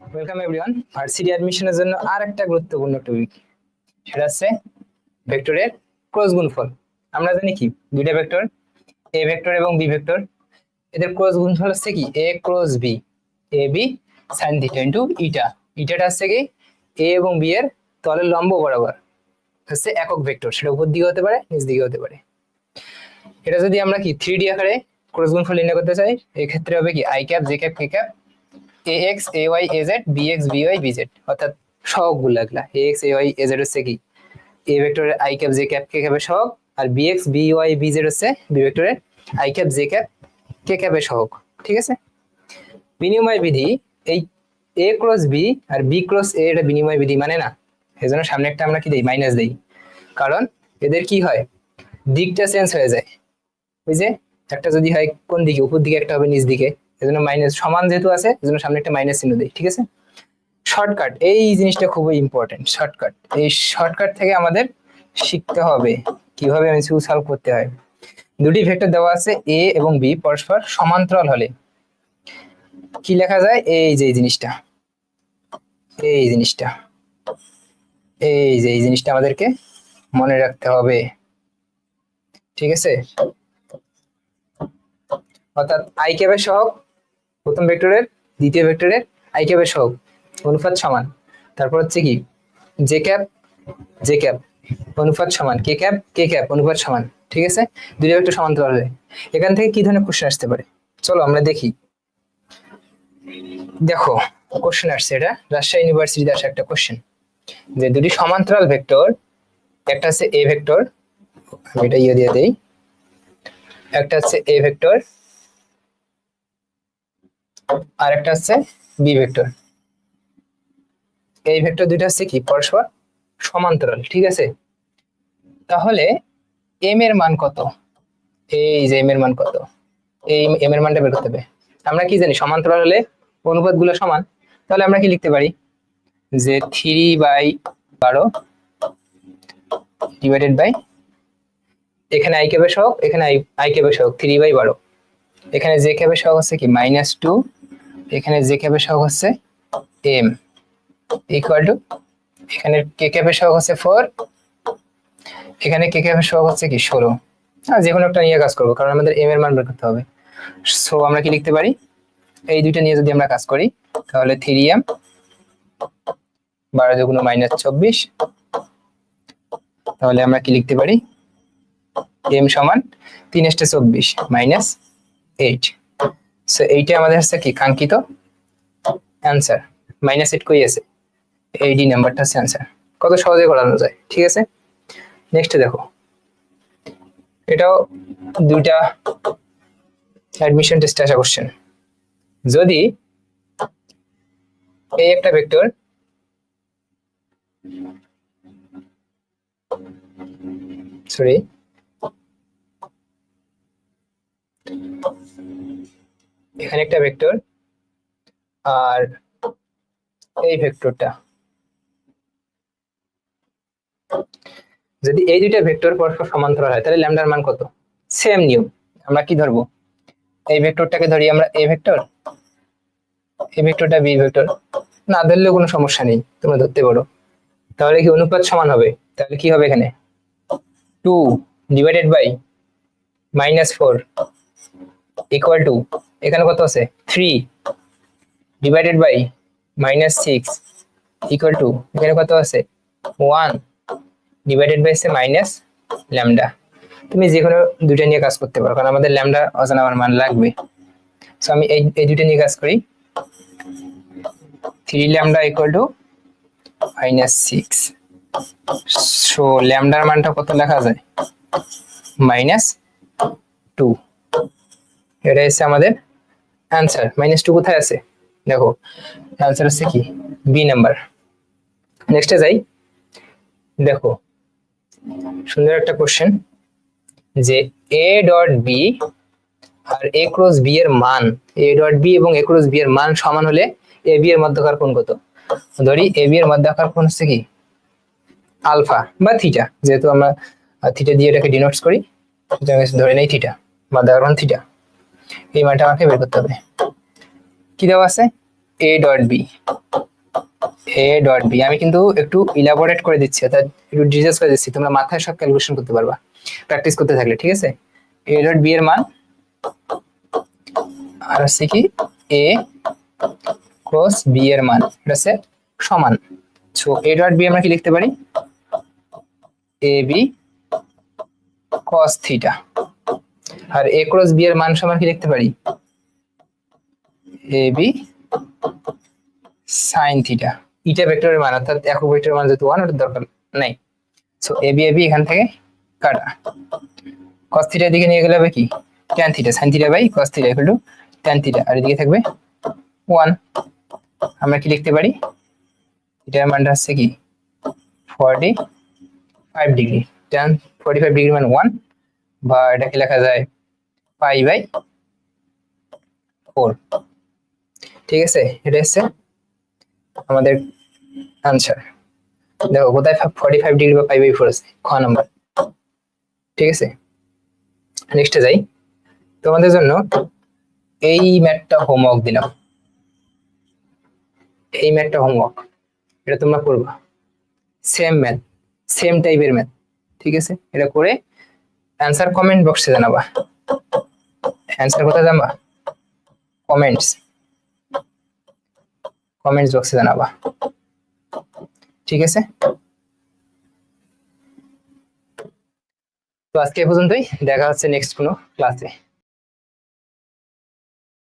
Welcome everyone varsity অ্যাডমিশনের জন্য আর একটা গুরুত্বপূর্ণ টপিক সেটা হচ্ছে ভেক্টরের ক্রস গুণফল। আমরা জানি কি? দুইটা ভেক্টর এ ভেক্টর এবং বি ভেক্টর এদের ক্রস গুণফল হচ্ছে কি? A cross B A B sine theta into eta ইটাটা হচ্ছে কি? এ এবং বি এর তলের লম্ব বরাবর হচ্ছে একক ভেক্টর সেটা উপর দিকে হতে পারে, নিচ দিকে হতে পারে। এটা যদি আমরা কি থ্রি ডি আকারে ক্রস গুণফল নির্ণয় করতে চাই, এক্ষেত্রে হবে কি? I cap J cap K cap A X A Y A Z B X B অর্থাৎ সহগগুলো এগুলা A X A Y A Z হচ্ছে কি? এ ভেক্টরের I cap J cap K ক্যাপের সহগ। আর B X B B Z হচ্ছে B ভেক্টরের I cap J cap K ক্যাপের সহগ। ঠিক আছে? বিনিময় বিধি, এই এ ক্রস বি আর বি ক্রস এ এটা বিনিময় বিধি মানে না। এই সামনে একটা আমরা কি দিই? মাইনাস দিই। কারণ এদের কি হয়? দিকটা চেঞ্জ হয়ে যায়। ওই যে একটা যদি হয় কোন দিকে? উপর দিকে একটা হবে, নিচ দিকে। এজন্য মাইনাস সমান যেহেতু আছে, এজন্য সামনে একটা মাইনাস চিহ্ন দিই, ঠিক আছে? শর্টকাট এই জিনিসটা খুবই ইম্পর্টেন্ট শর্টকাট এই শর্টকাট থেকে আমাদের শিখতে হবে কীভাবে এমসিকিউ সলভ করতে হয়। দুটি ভেক্টর দেওয়া আছে এ এবং বি পরস্পর সমান্তরাল হলে। কি লেখা যায়? এই যে এই জিনিসটা। এই জিনিসটা। এই যে এই জিনিসটা আমাদেরকে মনে রাখতে হবে। ঠিক আছে? অর্থাৎ আই ক্যাবের সহগ প্রথম ভেক্টরের, দ্বিতীয় ভেক্টরের আই ক্যাবের সহগ, অনুপাত সমান। তারপর হচ্ছে কি? জে ক্যাপ জে ক্যাপ অনুপাত সমান কে ক্যাপ কে ক্যাপ অনুপাত সমান, ঠিক আছে? দুটো ভেক্টর সমান্তরাল হবে এখান থেকে কি ধরনের কোশ্চেন আসতে পারে? চলো আমরা দেখি। দেখো কোশ্চেন আসছে এটা। রাজশাহী ইউনিভার্সিটিতে আসা একটা কোশ্চেন যে দুটি সমান্তরাল ভেক্টর, একটা হচ্ছে এ ভেক্টর, আমি এটা ইয়ে দিয়ে দেই, একটা হচ্ছে এ ভেক্টর আর একটা হচ্ছে বি ভেক্টর এই ভেক্টর দুইটা হচ্ছে কি? পরস্পর সমান্তরাল, ঠিক আছে? তাহলে এম এর মান কত? এই যে এম এর মান কত? এই এম এর মানটা বের করতে হবে। আমরা কি জানি? সমান্তরাল হলে অনুপাতগুলো সমান। তাহলে আমরা কি লিখতে পারি? যে থ্রি বাই বারো ডিভাইডেড বাই এখানে আই কেবের সহগ, এখানে আই কেবের সহগ থ্রি বাই বারো। এখানে জে ক্যাবের সহগ হচ্ছে কি? মাইনাস টু এখানে জে ক্যাবের সহগ হচ্ছে এম ইকুয়াল টু এখানে কে ক্যাবের সহগ হচ্ছে ফোর এখানে কে ক্যাবের সহগ হচ্ছে কি ষোলো। হ্যাঁ যে কোনো একটা নিয়ে কাজ করব, কারণ আমাদের এম এর মান বের করতে হবে। সো আমরা কি লিখতে পারি? এই দুইটা নিয়ে যদি আমরা কাজ করি, তাহলে থ্রি এম বারো দুগুণ মাইনাস চব্বিশ, তাহলে আমরা কি লিখতে পারি? এম সমান তিন এসটা চব্বিশ মাইনাস এইট সো এইটা আমাদের হচ্ছে কি? কাঙ্ক্ষিত অ্যান্সার মাইনাস এইট কই আছে? এই ডি নাম্বারটা হচ্ছে অ্যান্সার কত সহজে করানো যায়? ঠিক আছে? নেক্সট দেখো। এটাও দুইটা অ্যাডমিশন টেস্টে আসা কোশ্চেন যদি এই একটা ভেক্টর সরি এখানে একটা ভেক্টর আর এই ভেক্টরটা। যদি এই দুইটা ভেক্টর পরস্পর সমান্তরাল হয়, তাহলে ল্যামডার মান কত? সেম নিয়ম আমরা কি ধরবো? এই ভেক্টরটাকে ধরি আমরা এ ভেক্টর এই ভেক্টরটা বি ভেক্টর। না ধরলেও কোনো সমস্যা নেই, তোমরা ধরতে পারো। তাহলে কি অনুপাত সমান হবে? তাহলে কি হবে এখানে? Two divided by minus four equal to এখানে কত আছে? Three divided by minus six equal to এখানে কত আছে? ওয়ান ডিভাইডেড বাই সে মাইনাস ল্যামডা তুমি যে কোনো দুইটা নিয়ে কাজ করতে পারো, কারণ আমাদের ল্যামডা অজানা আমার মান লাগবে। সো আমি এই এই দুইটা নিয়ে কাজ করি। Three lambda equal to minus six so ল্যামডার মানটা কত লেখা যায়? মাইনাস টু এটা এসে আমাদের অ্যান্সার মাইনাস টু কোথায় আছে? দেখো অ্যান্সার হচ্ছে কি? বি নাম্বার নেক্সটে যাই। দেখো, সুন্দর একটা কোশ্চেন যে এ ডট বি আর এ ক্রস বি এর মান এ ডট বি এবং এ ক্রস বি এর মান সমান হলে এ বি এর মধ্যকার কোণ কত? ধরি এ বি এর মধ্যকার কোণ হচ্ছে কি? আলফা বা থিটা যেহেতু আমরা থিটা দিয়ে এটাকে ডিনোটস করি ধরে নেই থিটা মধ্যকার কোণ থিটা এই মানটা আমাকে বের করতে হবে। কি দেওয়া আছে? A dot B A dot B আমি কিন্তু একটু ইলাবোরেট করে দিচ্ছি, অর্থাৎ একটু ডিটেলস করে দিচ্ছি, তোমরা মাথায় সব ক্যালকুলেশন করতে পারবা। প্র্যাকটিস করতে থাকলে, ঠিক আছে? এ ডট বি এর মান, আর হচ্ছে কি এ ক্রস বি এর মান, এটা হচ্ছে সমান। সো এ ডট বি আমরা কি লিখতে পারি? এ বি কস থিটা আর এ ক্রস বি এর মান সমান কি লিখতে পারি? A B sine theta eta ভেক্টরের মান, অর্থাৎ একক ভেক্টরের মান যেহেতু ওয়ান ওটার দরকার নাই। So A B A B এখান থেকে কাটা। কস থিটার দিকে নিয়ে গেলে হবে কি? Tan theta sine theta by cos theta equal to tan theta আর এদিকে থাকবে ওয়ান আমরা কি লিখতে পারি? এটার মানটা হচ্ছে কি? Forty five degree tan forty five degree মানে ওয়ান বা এটাকে লেখা যায় পাই বাই ফোর। ঠিক আছে? এটা হচ্ছে আমাদের আনসার দেখো, কোথায় ফর্টি ফাইভ ডিগ্রি বা পাই বাই ফোর আছে? খ নাম্বার ঠিক আছে? নেক্সটে যাই। তোমাদের জন্য এই ম্যাথটা হোমওয়ার্ক দিলাম। এই ম্যাথটা হোমওয়ার্ক এটা তোমরা করবা সেম ম্যাথ সেম টাইপের ম্যাথ ঠিক আছে? এটা করে অ্যান্সার কমেন্ট বক্সে জানাবা। অ্যান্সার কোথায় জানবা? কমেন্টস কমেন্টস বক্সে জানাবা। ঠিক আছে? তো আজকে এ পর্যন্তই। দেখা হচ্ছে নেক্সট কোনো ক্লাসে